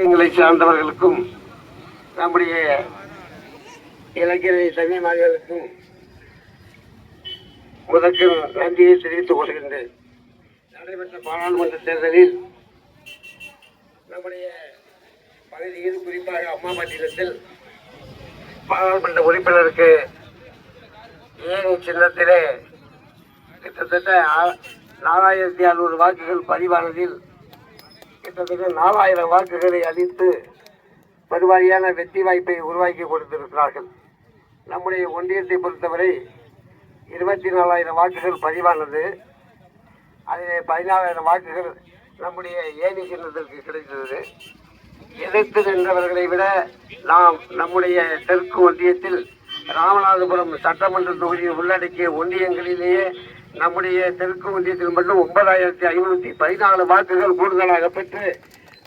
எங்களை சார்ந்தவர்களுக்கும் நம்முடைய இலக்கிய தமிழ்மார்களுக்கும் முதற்கு நன்றியை தெரிவித்துக் கொள்கின்றேன். நடைபெற்ற பாராளுமன்ற தேர்தலில் நம்முடைய பகுதியில் குறிப்பாக அம்மா மாநிலத்தில் பாராளுமன்ற உறுப்பினருக்கு ஏழு சின்னத்திலே கிட்டத்தட்ட நாலாயிரத்தி அறுநூறு வாக்குகள் பதிவானதில் கிட்டத்தட்ட நாலாயிரம் வாக்குகளை அளித்து பெருவாரியான வெற்றி வாய்ப்பை உருவாக்கி கொடுத்திருக்கிறார்கள். நம்முடைய ஒன்றியத்தை பொறுத்தவரை இருபத்தி நாலாயிரம் வாக்குகள் பதிவானது. அதில் பதினாலாயிரம் வாக்குகள் நம்முடைய ஏனி சின்னத்திற்கு கிடைத்தது. எதிர்த்து நின்றவர்களை விட நாம் நம்முடைய தெற்கு ஒன்றியத்தில் ராமநாதபுரம் சட்டமன்ற தொகுதியை உள்ளடக்கிய ஒன்றியங்களிலேயே நம்முடைய தெற்கு ஒன்றியத்தில் மட்டும் ஒன்பதாயிரத்தி ஐநூற்றி பதினாலு வாக்குகள் கூடுதலாக பெற்று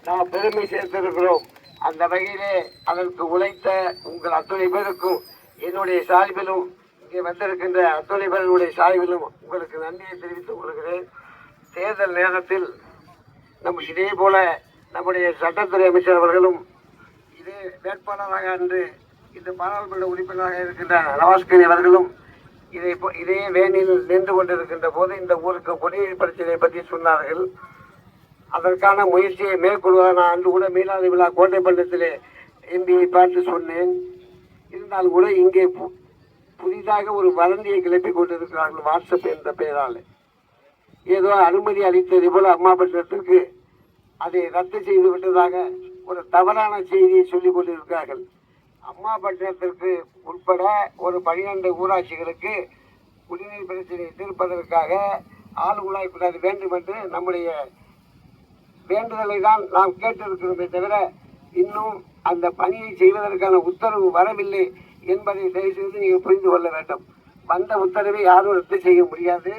நாம் பெருமை சேர்த்திருக்கிறோம். அந்த வகையிலே அதற்கு உழைத்த உங்கள் அத்துணை பேருக்கும் என்னுடைய சார்பிலும் இங்கே வந்திருக்கின்ற அத்துணை பேருடைய சார்பிலும் உங்களுக்கு நன்றியை தெரிவித்துக் கொள்கிறேன். தேர்தல் நேரத்தில் நம்ம இதே போல நம்முடைய சட்டத்துறை அமைச்சர் அவர்களும் இதே வேட்பாளராக அன்று இந்த பாராளுமன்ற உறுப்பினராக இருக்கின்ற நவாஸ்கனி அவர்களும் இதை இதே வேனில் நின்று கொண்டிருக்கின்ற போது இந்த ஊருக்கு குடிநீர் பிரச்சனையை பற்றி சொன்னார்கள். அதற்கான முயற்சியை மேற்கொள்வதாக நான் அன்று கூட மீனாதி விழா கோட்டைப்பள்ளத்திலே எம்பியை பார்த்து சொன்னேன். இருந்தாலும் கூட இங்கே பு- புதிதாக ஒரு வதந்தியை கிளப்பி கொண்டிருக்கிறார்கள் வாட்ஸ்அப் என்ற பெயரால். ஏதோ அனுமதி அளித்தது போல அம்மாபட்டினத்திற்கு அதை ரத்து செய்து விட்டதாக ஒரு தவறான செய்தியை சொல்லிக் கொண்டிருக்கிறார்கள். அம்மா பட்டினத்திற்கு உட்பட ஒரு பனிரெண்டு ஊராட்சிகளுக்கு குடிநீர் பிரச்சனையை தீர்ப்பதற்காக ஆள் குழாய் கூடாது வேண்டும் என்று நம்முடைய வேண்டுதலை தான் நாம் கேட்டிருக்கிறோமே தவிர இன்னும் அந்த பணியை செய்வதற்கான உத்தரவு வரவில்லை என்பதை தயவுசெய்து நீங்கள் புரிந்து கொள்ள வேண்டும். வந்த உத்தரவை யாரும் ரத்து செய்ய முடியாது.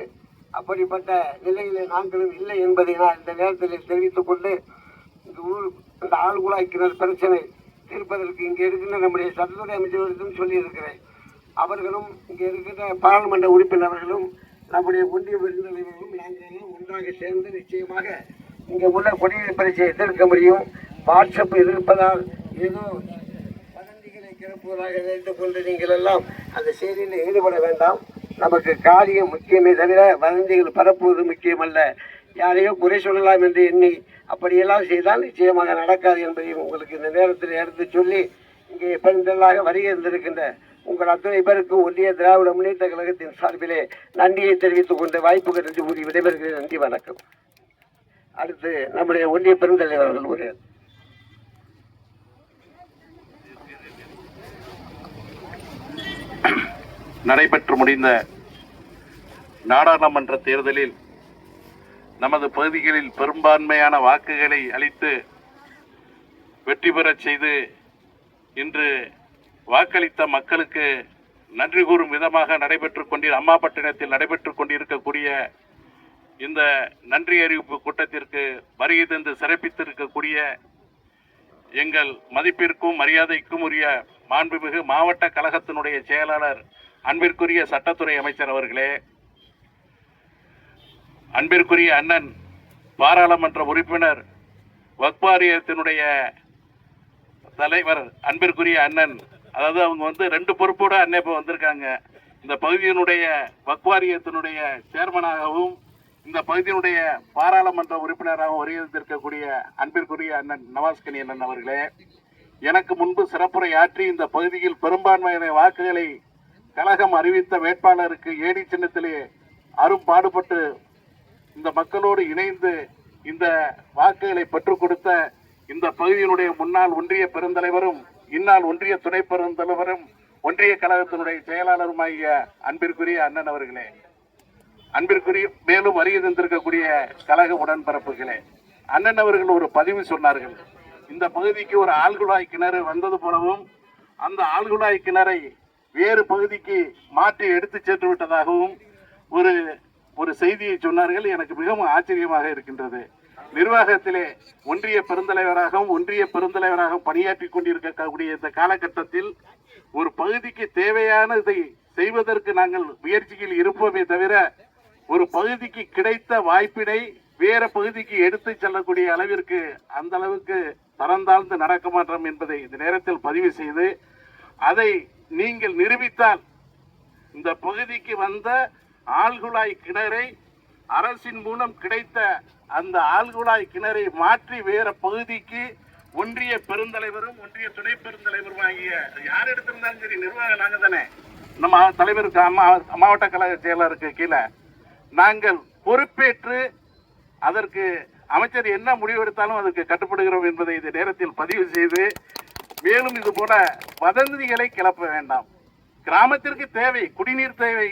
அப்படிப்பட்ட நிலையில் நாங்களும் இல்லை என்பதை நான் இந்த நேரத்தில் தெரிவித்துக் கொண்டு இந்த ஊர் இந்த ஆள் குழாய்க்கிற பிரச்சனை தீர்ப்பதற்கு இங்கே இருக்கின்ற நம்முடைய சட்டத்துறை அமைச்சர்களுக்கும் சொல்லியிருக்கிறேன். அவர்களும் இங்கே இருக்கின்ற பாராளுமன்ற உறுப்பினர்களும் நம்முடைய ஒன்றிய விருந்தினர்களும் நாங்கள் ஒன்றாக சேர்ந்து நிச்சயமாக இங்கே உள்ள குடிநீர் பிரச்சனையை எதிர்க்க முடியும். வாட்ஸ்அப் எதிர்ப்பதால் ஏதோ வதந்திகளை கிளப்புவதாக நினைத்துக் கொண்டு நீங்கள் எல்லாம் அந்த செய்தியில் ஈடுபட வேண்டாம். நமக்கு காரியம் முக்கியமே தவிர வதந்திகள் பரப்புவது முக்கியமல்ல. யாரையோ குறை சொல்லலாம் என்று எண்ணி அப்படியெல்லாம் செய்தால் நிச்சயமாக நடக்காது என்பதையும் உங்களுக்கு இந்த நேரத்தில் எடுத்து சொல்லி இங்கே பெருந்தலாக வருகை இருந்திருக்கின்ற உங்கள் அத்தனை பேருக்கு ஒன்றிய திராவிட முன்னேற்ற கழகத்தின் சார்பிலே நன்றியை தெரிவித்துக் கொண்டு வாய்ப்புகள் நன்றி கூறி விடைபெறுகிறேன். நன்றி வணக்கம். அடுத்து நம்முடைய ஒன்றிய பெருந்தலைவர் அவர்கள் ஒரு நடைபெற்று முடிந்த நாடாளுமன்ற தேர்தலில் நமது பகுதிகளில் பெரும்பான்மையான வாக்குகளை அளித்து வெற்றி பெறச் செய்து இன்று வாக்களித்த மக்களுக்கு நன்றி கூறும் விதமாக நடைபெற்று கொண்டிரு அம்மாபட்டினத்தில் நடைபெற்று கொண்டிருக்கக்கூடிய இந்த நன்றி அறிவிப்பு கூட்டத்திற்கு வருகை தந்து சிறப்பித்திருக்கக்கூடிய எங்கள் மதிப்பிற்கும் மரியாதைக்கும் உரிய மாண்புமிகு மாவட்ட கழகத்தினுடைய செயலாளர் அன்பிற்குரிய சட்டத்துறை அமைச்சர் அவர்களே அன்பிற்குரிய அண்ணன் பாராளுமன்ற உறுப்பினர் வக்பாரியத்தினுடைய தலைவர் அன்பிற்குரிய அண்ணன். அதாவது அவங்க வந்து ரெண்டு பொறுப்போட அண்ணன் இப்போ வந்திருக்காங்க. இந்த பகுதியினுடைய வக்வாரியத்தினுடைய சேர்மனாகவும் இந்த பகுதியினுடைய பாராளுமன்ற உறுப்பினராகவும் வருகிறதற்கக்கூடிய அன்பிற்குரிய அண்ணன் நவாஸ்கனி அண்ணன் அவர்களே எனக்கு முன்பு சிறப்புரை ஆற்றி இந்த பகுதியில் பெரும்பான்மையான வாக்குகளை கழகம் அறிவித்த வேட்பாளருக்கு ஏடி சின்னத்திலே அரும்பாடுபட்டு இந்த மக்களோடு இணைந்து இந்த வாக்குகளை பெற்றுக் கொடுத்த இந்த பகுதியினுடைய முன்னாள் ஒன்றிய பெருந்தலைவரும் இந்நாள் ஒன்றிய துணை பெருந்தலைவரும் ஒன்றிய கழகத்தினுடைய செயலாளருமாகிய அன்பிற்குரிய அண்ணன் அவர்களே அன்பிற்குரிய மேலும் வருகை தந்திருக்கக்கூடிய கழக உடன்பிறப்புகளே அண்ணன் அவர்கள் ஒரு பதிவு சொன்னார்கள். இந்த பகுதிக்கு ஒரு ஆழ்குழாய் கிணறு வந்தது போலவும் அந்த ஆழ்குழாய் கிணறை வேறு பகுதிக்கு மாற்றி எடுத்து சென்று விட்டதாகவும் ஒரு ஒரு செய்தியை சொன்னார்கள். எனக்கு மிகவும் ஆச்சரியமாக இருக்கின்றது. நிர்வாகத்திலே ஒன்றிய பெருந்தலைவராகவும் ஒன்றிய பெருந்தலைவராகவும் பணியாற்றி கொண்டிருக்கக்கூடிய இந்த காலகட்டத்தில் ஒரு பகுதிக்கு தேவையானதை செய்வதற்கு நாங்கள் முயற்சியில் இருப்போமே தவிர ஒரு பகுதிக்கு கிடைத்த வாய்ப்பினை வேற பகுதிக்கு எடுத்து செல்லக்கூடிய அளவிற்கு அந்த அளவுக்கு தரந்தாழ்ந்து நடக்க மாட்டோம் என்பதை இந்த நேரத்தில் பதிவு செய்து அதை நீங்கள் நிரூபித்தால் இந்த பகுதிக்கு வந்த ஆழ்குழாய் கிணறை அரசின் மூலம் கிடைத்த அந்த ஆழ்குழாய் கிணறை மாற்றி வேற பகுதிக்கு ஒன்றிய பெருந்தலைவரும் ஒன்றிய துணை பெருந்தலைவரும் ஆகிய யார் எடுத்திருந்தாலும் சரி நிர்வாகம் நாங்கள் தானே. நம்ம தலைவருக்கு அம்மா மாவட்ட கழக செயலருக்கு கீழே. நாங்கள் பொறுப்பேற்று அதற்கு அமைச்சர் என்ன முடிவெடுத்தாலும் அதற்கு கட்டுப்படுகிறோம் என்பதை இந்த நேரத்தில் பதிவு செய்து மேலும் இது போல வதந்திகளை கிளப்ப வேண்டாம். கிராமத்திற்கு தேவை குடிநீர் தேவை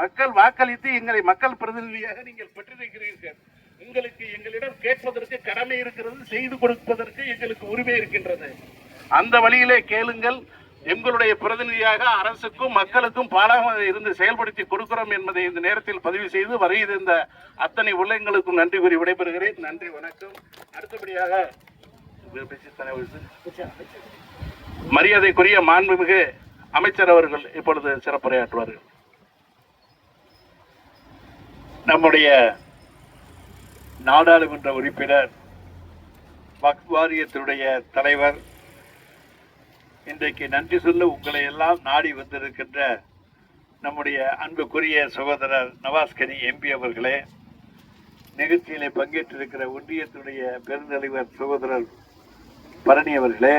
மக்கள் வாக்களித்து எங்களை மக்கள் பிரதிநிதியாக நீங்கள் பெற்றிருக்கிறீர்கள். உங்களுக்கு எங்களிடம் கேட்பதற்கு கடமை இருக்கிறது செய்து கொடுப்பதற்கு எங்களுக்கு உரிமை இருக்கின்றது. அந்த வழியிலே கேளுங்கள் எங்களுடைய பிரதிநிதியாக அரசுக்கும் மக்களுக்கும் பாலமாக இருந்து செயல்படுத்தி கொடுக்கிறோம் என்பதை இந்த நேரத்தில் பதிவு செய்து வருகிற அத்தனை உள்ளங்களுக்கும் நன்றி கூறி விடைபெறுகிறேன். நன்றி வணக்கம். அடுத்தபடியாக மரியாதைக்குரிய மாண்புமிகு அமைச்சர் அவர்கள் இப்பொழுது சிறப்புரையாற்றுவார்கள். நம்முடைய நாடாளுமன்ற உறுப்பினர் வக்ஃப் வாரியத்தினுடைய தலைவர் இன்றைக்கு நன்றி சொல்ல உங்களை எல்லாம் நாடி வந்திருக்கின்ற நம்முடைய அன்புக்குரிய சகோதரர் நவாஸ்கனி எம்பி அவர்களே நிகழ்ச்சியிலே பங்கேற்றிருக்கிற ஒன்றியத்துடைய பெருந்தலைவர் சகோதரர் பரணி அவர்களே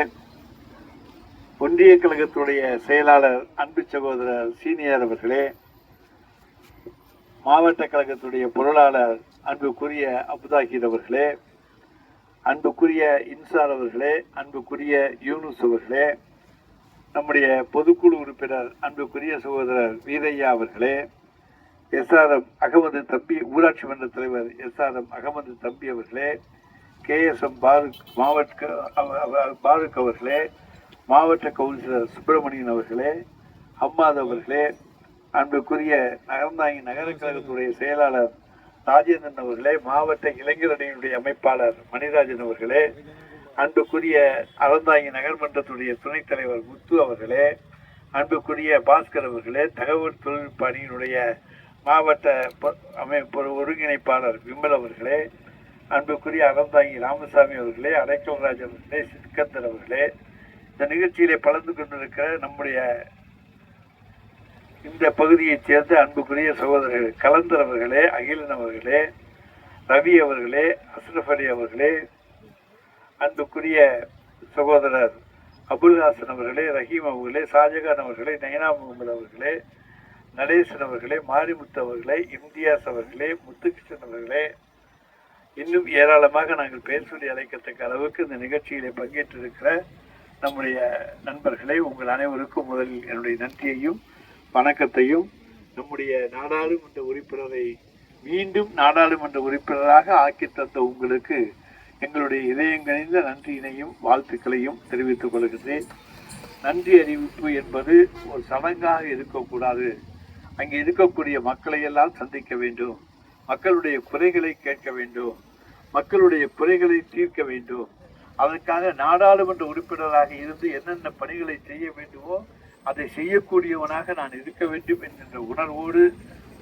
ஒன்றிய கழகத்துடைய செயலாளர் அன்பு சகோதரர் சீனியர் அவர்களே மாவட்ட கழகத்துடைய பொருளாளர் அன்புக்குரிய அபுதாகிர் அவர்களே அன்புக்குரிய இன்சார் அவர்களே அன்புக்குரிய யூனுஸ் அவர்களே நம்முடைய பொதுக்குழு உறுப்பினர் அன்புக்குரிய சகோதரர் வீரையா அவர்களே எஸ்ஆர்எம் அகமது தம்பி ஊராட்சி மன்ற தலைவர் எஸ்ஆர்எம் அகமது தம்பி அவர்களே கேஎஸ்எம் பாருக் மாவட்ட பாருக் அவர்களே மாவட்ட கவுன்சிலர் சுப்பிரமணியன் அவர்களே அம்மாத் அவர்களே அன்புக்குரிய நகர்ந்தாங்கி நகர கழகத்துடைய செயலாளர் ராஜேந்திரன் அவர்களே மாவட்ட இளைஞர் அணியினுடைய அமைப்பாளர் மணிராஜன் அவர்களே அன்புக்குரிய அறந்தாங்கி நகர்மன்றத்துடைய துணைத் தலைவர் முத்து அவர்களே அன்புக்குரிய பாஸ்கர் அவர்களே தகவல் தொழில்நுட்ப அணியினுடைய மாவட்ட பொ- அமைப்பு ஒருங்கிணைப்பாளர் விமல் அவர்களே அன்புக்குரிய அறந்தாங்கி ராமசாமி அவர்களே அடைக்கல்ராஜ் அவர்களே சிக்கந்தர் அவர்களே இந்த நிகழ்ச்சியிலே கலந்து கொண்டிருக்கிற நம்முடைய இந்த பகுதியைச் சேர்ந்த அன்புக்குரிய சகோதரர்கள் கலந்தர் அவர்களே அகிலன் அவர்களே ரவி அவர்களே அஸ்ரஃப் அலி அவர்களே அன்புக்குரிய சகோதரர் அபுல்ஹாசன் அவர்களே ரஹீம் அவர்களே ஷாஜகான் அவர்களே நயனா முகமது அவர்களே நடேசன் அவர்களே மாரிமுத்து அவர்களே இம்தியாஸ் அவர்களே முத்துகிருஷ்ணன் அவர்களே. இன்னும் ஏராளமாக நாங்கள் பெயர் சொல்லி அழைக்கத்தக்க அளவுக்கு இந்த நிகழ்ச்சியிலே பங்கேற்றிருக்கிற நம்முடைய நண்பர்களே உங்கள் அனைவருக்கும் முதலில் என்னுடைய நன்றியையும் வணக்கத்தையும் நம்முடைய நாடாளுமன்ற உறுப்பினரை மீண்டும் நாடாளுமன்ற உறுப்பினராக ஆக்கி தந்த உங்களுக்கு எங்களுடைய இதயங்கணிந்த நன்றியினையும் வாழ்த்துக்களையும் தெரிவித்துக் கொள்கின்றேன். நன்றி அறிவிப்பு என்பது ஒரு சடங்காக இருக்கக்கூடாது. அங்கே இருக்கக்கூடிய மக்களை எல்லாம் சந்திக்க வேண்டும். மக்களுடைய குறைகளை கேட்க வேண்டும். மக்களுடைய குறைகளை தீர்க்க வேண்டும். அதற்காக நாடாளுமன்ற உறுப்பினராக இருந்து என்னென்ன பணிகளை செய்ய வேண்டுமோ அதை செய்யக்கூடியவனாக நான் இருக்க வேண்டும் என்கின்ற உணர்வோடு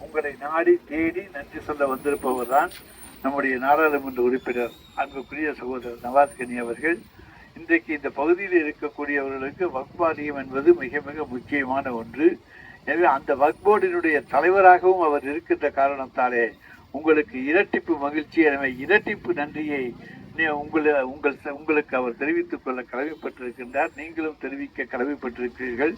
உங்களை நாடி தேடி நன்றி சொல்ல வந்திருப்பவர் தான் நம்முடைய நாடாளுமன்ற உறுப்பினர் அன்புக்குரிய சகோதரர் நவாஸ் கனி அவர்கள். இன்றைக்கு இந்த பகுதியில் இருக்கக்கூடியவர்களுக்கு வக்பாரியம் என்பது மிக மிக முக்கியமான ஒன்று. எனவே அந்த வக்போர்டினுடைய தலைவராகவும் அவர் இருக்கின்ற காரணத்தாலே உங்களுக்கு இரட்டிப்பு மகிழ்ச்சி எனவே இரட்டிப்பு நன்றியை நீ- உங்களை உங்கள் ச- உங்களுக்கு அவர் தெரிவித்துக் கொள்ள கடமைப்பட்டிருக்கின்றார். நீங்களும் தெரிவிக்க கடமைப்பட்டிருக்கிறீர்கள்.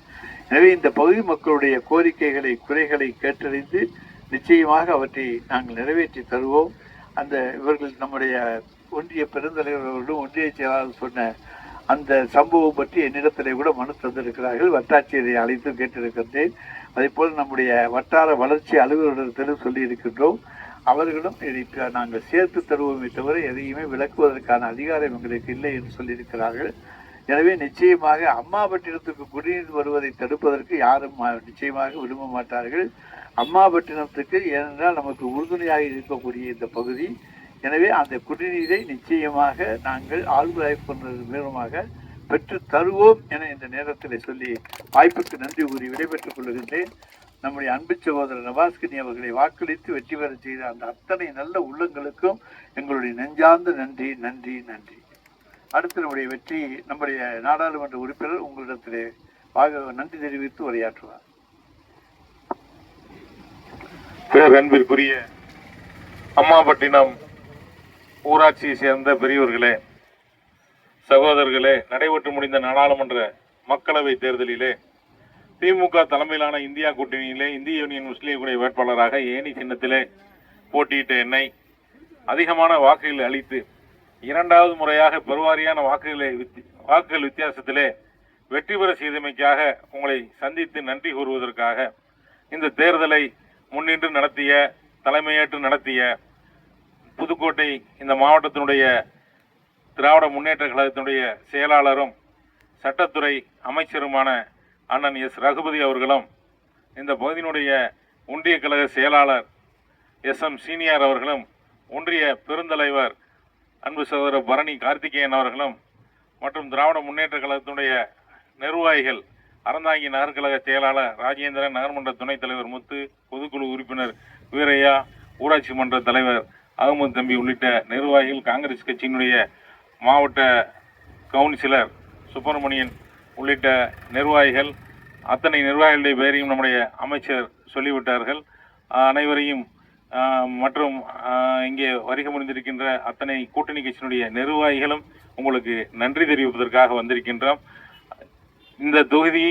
எனவே இந்த பகுதி மக்களுடைய கோரிக்கைகளை குறைகளை கேட்டறிந்து நிச்சயமாக அவற்றை நாங்கள் நிறைவேற்றி தருவோம். அந்த இவர்கள் நம்முடைய ஒன்றிய பெருந்தலைவர்களும் ஒன்றிய செயலாளர் சொன்ன அந்த சம்பவம் பற்றி என்னிடத்திலே கூட மனு தந்திருக்கிறார்கள். வட்டாட்சியரை அழைத்து கேட்டிருக்கின்றேன். அதே போல் நம்முடைய வட்டார வளர்ச்சி அலுவலரிடத்திலும் சொல்லியிருக்கின்றோம். அவர்களும் இதை நாங்கள் சேர்த்து தருவோமே தவிர எதையுமே விளக்குவதற்கான அதிகாரம் எங்களுக்கு இல்லை என்று சொல்லியிருக்கிறார்கள். எனவே நிச்சயமாக அம்மாபட்டினத்துக்கு குடிநீர் வருவதை தடுப்பதற்கு யாரும் நிச்சயமாக விரும்ப மாட்டார்கள். அம்மாபட்டினத்துக்கு ஏனென்றால் நமக்கு உறுதுணையாக இருக்கக்கூடிய இந்த பகுதி. எனவே அந்த குடிநீரை நிச்சயமாக நாங்கள் ஆழ்வாய் கொண்டதன் மூலமாக பெற்று தருவோம் என இந்த நேரத்தில் சொல்லி வாய்ப்புக்கு நன்றி கூறி விடைபெற்றுக் கொள்கின்றேன். நம்முடைய அன்பு சகோதரர் நவாஸ்கினி அவர்களை வாக்களித்து வெற்றி பெற செய்த அந்த அத்தனை நல்ல உள்ளங்களுக்கும் எங்களுடைய நெஞ்சார்ந்த நன்றி நன்றி நன்றி. அடுத்து நம்முடைய வெற்றி நம்முடைய நாடாளுமன்ற உறுப்பினர் உங்களிடத்திலே வாக நன்றி தெரிவித்து உரையாற்றுவார். அன்பிற்குரிய அம்மாபட்டினம் ஊராட்சியை சேர்ந்த பெரியவர்களே சகோதரர்களே நடைபெற்று முடிந்த நாடாளுமன்ற மக்களவை தேர்தலிலே திமுக தலைமையிலான இந்தியா கூட்டணியிலே இந்திய யூனியன் முஸ்லீம் குடிய வேட்பாளராக ஏணி சின்னத்திலே போட்டியிட்ட என்னை அதிகமான வாக்குகள் அளித்து இரண்டாவது முறையாக பெருவாரியான வாக்குகளை வாக்குகள் வித்தியாசத்திலே வெற்றி பெற செய்தமைக்காக உங்களை சந்தித்து நன்றி கூறுவதற்காக இந்த தேர்தலை முன்னின்று நடத்திய தலைமையேற்று நடத்திய புதுக்கோட்டை இந்த மாவட்டத்தினுடைய திராவிட முன்னேற்ற கழகத்தினுடைய செயலாளரும் சட்டத்துறை அமைச்சருமான அண்ணன் எஸ். ரகுபதி அவர்களும் இந்த பகுதியினுடைய ஒன்றிய கழக செயலாளர் எஸ். எம். சீனியர் அவர்களும் ஒன்றிய பெருந்தலைவர் அன்பு சகோதரர் பரணி கார்த்திகேயன் அவர்களும் மற்றும் திராவிட முன்னேற்ற கழகத்தினுடைய நிர்வாகிகள் அறந்தாங்கி நகர்கழக செயலாளர் ராஜேந்திரன் நகர்மன்ற துணைத் தலைவர் முத்து பொதுக்குழு உறுப்பினர் வீரையா ஊராட்சி மன்ற தலைவர் அகமது தம்பி உள்ளிட்ட நிர்வாகிகள் காங்கிரஸ் கட்சியினுடைய மாவட்ட கவுன்சிலர் சுப்பிரமணியன் உள்ளிட்ட நிர்வாகிகள் அத்தனை நிர்வாகிகளுடைய பெயரையும் நம்முடைய அமைச்சர் சொல்லிவிட்டார்கள். அனைவரையும் மற்றும் இங்கே வருகை முடிந்திருக்கின்ற அத்தனை கூட்டணி கட்சியினுடைய நிர்வாகிகளும் உங்களுக்கு நன்றி தெரிவிப்பதற்காக வந்திருக்கின்றோம். இந்த தொகுதி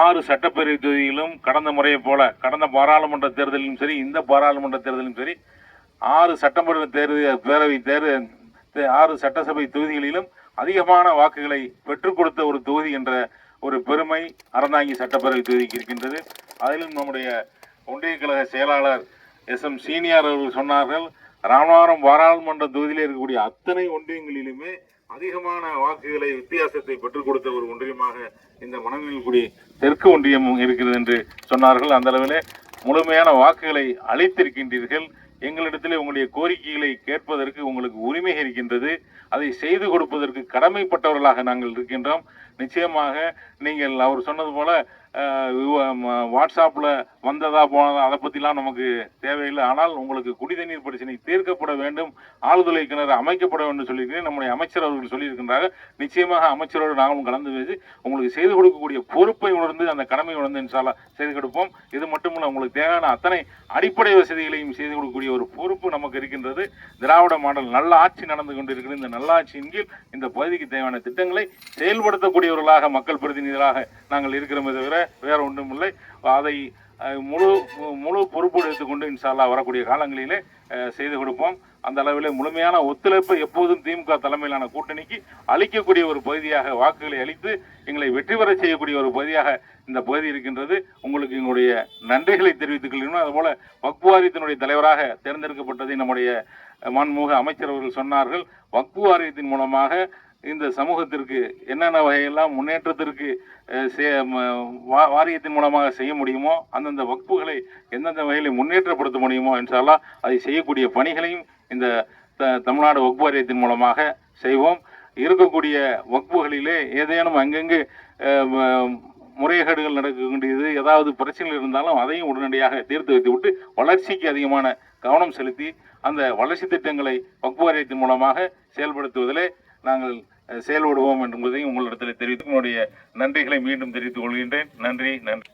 ஆறு சட்டப்பேரவை தொகுதியிலும் கடந்த முறையைப் போல கடந்த பாராளுமன்ற தேர்தலிலும் சரி இந்த பாராளுமன்ற தேர்தலிலும் சரி ஆறு சட்டமன்ற தேர்தல் பேரவை தேர்தல் தே- ஆறு சட்டசபை தொகுதிகளிலும் அதிகமான வாக்குகளை பெற்றுக் கொடுத்த ஒரு தொகுதி என்ற ஒரு பெருமை அறந்தாங்கி சட்டப்பேரவை தொகுதிக்கு இருக்கின்றது. அதிலும் நம்முடைய ஒன்றிய கழக செயலாளர் எஸ் எம் சீனியார் அவர்கள் சொன்னார்கள் ராமநாதபுரம் பாராளுமன்ற தொகுதியில் இருக்கக்கூடிய அத்தனை ஒன்றியங்களிலுமே அதிகமான வாக்குகளை வித்தியாசத்தை பெற்றுக் கொடுத்த ஒரு ஒன்றியமாக இந்த மணமேல்குடி தெற்கு ஒன்றியம் இருக்கிறது என்று சொன்னார்கள். அந்த அளவில் முழுமையான வாக்குகளை அளித்திருக்கின்றீர்கள். எங்களிடத்தில் உங்களுடைய கோரிக்கைகளை கேட்பதற்கு உங்களுக்கு உரிமை இருக்கின்றது. அதை செய்து கொடுப்பதற்கு கடமைப்பட்டவர்களாக நாங்கள் இருக்கின்றோம். நிச்சயமாக நீங்கள் அவர் சொன்னது போல வாட்ஸ்அப்பில் வந்ததா போனதா அதை பற்றிலாம் நமக்கு தேவையில்லை. ஆனால் உங்களுக்கு குடிதண்ணீர் பிரச்சனை தீர்க்கப்பட வேண்டும். ஆழ்துளை கிணறு அமைக்கப்பட வேண்டும் சொல்லியிருக்கிறேன். நம்முடைய அமைச்சர் அவர்கள் சொல்லியிருக்கின்றார்கள் நிச்சயமாக அமைச்சரோடு நாங்களும் கலந்து பேசி உங்களுக்கு செய்து கொடுக்கக்கூடிய பொறுப்பை உணர்ந்து அந்த கடமை உணர்ந்து இன்ஷால்லா செய்து கொடுப்போம். இது மட்டுமல்ல உங்களுக்கு தேவையான அத்தனை அடிப்படை வசதிகளையும் செய்து கொடுக்கக்கூடிய ஒரு பொறுப்பு நமக்கு இருக்கின்றது. திராவிட மாடல் நல்ல ஆட்சி நடந்து கொண்டிருக்கிற இந்த நல்லாட்சியின் கீழ் இந்த பகுதிக்கு தேவையான திட்டங்களை செயல்படுத்தக்கூடியவர்களாக மக்கள் பிரதிநிதிகளாக நாங்கள் இருக்கிறோமே தவிர வேற ஒன்றும் இல்லை. அதை முழு முழு பொறுப்பு எடுத்துக்கொண்டு இன்ஷால்லா வரக்கூடிய காலங்களிலே செய்து கொடுப்போம். அந்த அளவில் முழுமையான ஒத்துழைப்பு எப்போதும் திமுக தலைமையிலான கூட்டணிக்கு அளிக்கக்கூடிய ஒரு பகுதியாக வாக்குகளை அளித்து எங்களை வெற்றி பெற செய்யக்கூடிய ஒரு பகுதியாக இந்த பகுதி இருக்கின்றது. உங்களுக்கு எங்களுடைய நன்றிகளை தெரிவித்துக் கொள்கிறோம் அதுபோல வக்பு தலைவராக தேர்ந்தெடுக்கப்பட்டதை நம்முடைய மாண்புமிகு அமைச்சர் அவர்கள் சொன்னார்கள். வக்பு வாரியத்தின் மூலமாக இந்த சமூகத்திற்கு என்னென்ன வகையெல்லாம் முன்னேற்றத்திற்கு வா- வாரியத்தின் மூலமாக செய்ய முடியுமோ அந்தந்த வகுப்புகளை எந்தெந்த வகையில் முன்னேற்றப்படுத்த முடியுமோ என்றாலா அதை செய்யக்கூடிய பணிகளையும் இந்த த- தமிழ்நாடு வக்பு வாரியத்தின் மூலமாக செய்வோம். இருக்கக்கூடிய வக்புகளிலே ஏதேனும் அங்கங்கு முறைகேடுகள் நடக்கக்கூடியது ஏதாவது பிரச்சனைகள் இருந்தாலும் அதையும் உடனடியாக தீர்த்து வைத்துவிட்டு வளர்ச்சிக்கு அதிகமான கவனம் செலுத்தி அந்த வளர்ச்சி திட்டங்களை வக்பு வாரியத்தின் மூலமாக செயல்படுத்துவதிலே நாங்கள் செயல்படுவோம் என்பதையும் உங்களிடத்தில் தெரிவித்து உங்களுடைய நன்றிகளை மீண்டும் தெரிவித்துக் கொள்கின்றேன். நன்றி நன்றி.